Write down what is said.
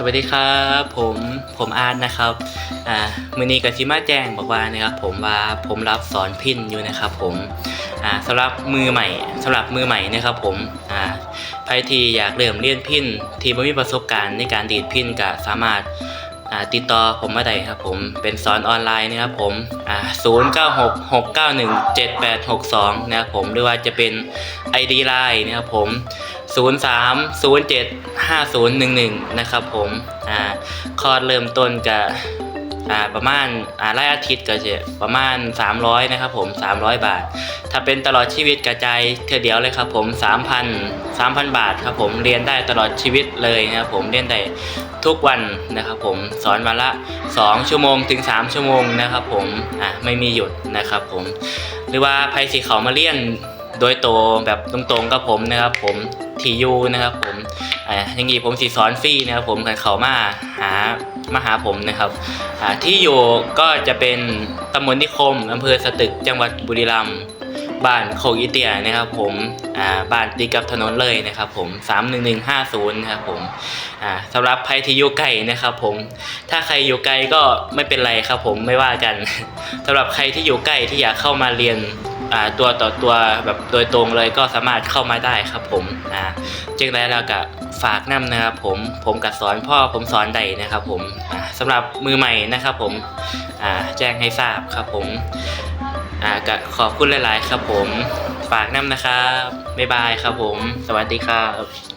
สวัสดีครับผมผมอาร์ตนะครับอ่ามือนี้กับซิมาแจ้งบอกว่านะครับผมว่าผมรับสอนพินอยู่นะครับผมอ่าสำหรับมือใหม่สำหรับมือใหม่นะครับผมอ่าใครที่อยากเริ่มเรียนพินที่ไม่มีประสบการณ์ในการดีดพินก็สามารถอ่าติดต่อผมมาได้ครับผมเป็นสอนออนไลน์นะครับผมอ่า0 9 6 6 9 1 7 8 6 2นะครับผมหรือว่าจะเป็น ID Line นะครับผม 03 07 5011 นะครับผมอ่าคอร์สเริ่มต้นกับอ่าประมาณอ่ารายอาทิตย์ก็จะประมาณ 300 นะครับผม 300 บาท ถ้าเป็นตลอดชีวิตกระจายเท่อเดียวเลยครับผม 3,000 3,000 บาทครับผมเรียนได้ตลอดชีวิตเลยนะครับผมเรียนได้ทุกวันนะครับผมสอนวันละ 2 ชั่วโมงถึง 3 ชั่วโมงนะครับผมอ่าไม่มีหยุดนะครับผม หรือว่าใครสิเขามาเรียนโดยโตวแบบตรงๆกับผมนะครับผม ทียูนะครับผมอ่าย่างงี้ผมสิสอนฟรีนะครับผมกันเขามาหามาหาผมนะครับอ่าที่อยู่ก็จะเป็นตำบลนิคมอำเภอสตึกจังหวัดบุรีรัมย์บ้านโคกอีเตียนะครับผมอ่าบ้านติดกับถนนเลยนะครับผม31150นะครับผมอ่าสำหรับใครที่อยู่ไกลนะครับผมถ้าใครอยู่ไกลก็ไม่เป็นไรครับผมไม่ว่ากันสำหรับใครที่อยู่ใกล้ที่อยากเข้ามาเรียน ตัวต่อตัวแบบโดยตรงเลยก็สามารถเข้ามาได้ครับผมอ่าจึงได้แล้วก็ฝากน้ำนะครับผมผมกับสอนพ่อผมสอนใดนะครับผมสำสำหรับมือใหม่นะครับผมแจ้งให้ทราบครับผมอก็ขอบคุณหลาย ๆ ครับผมฝากน้ำนะครับบ๊ายบายครับผม สวัสดีครับ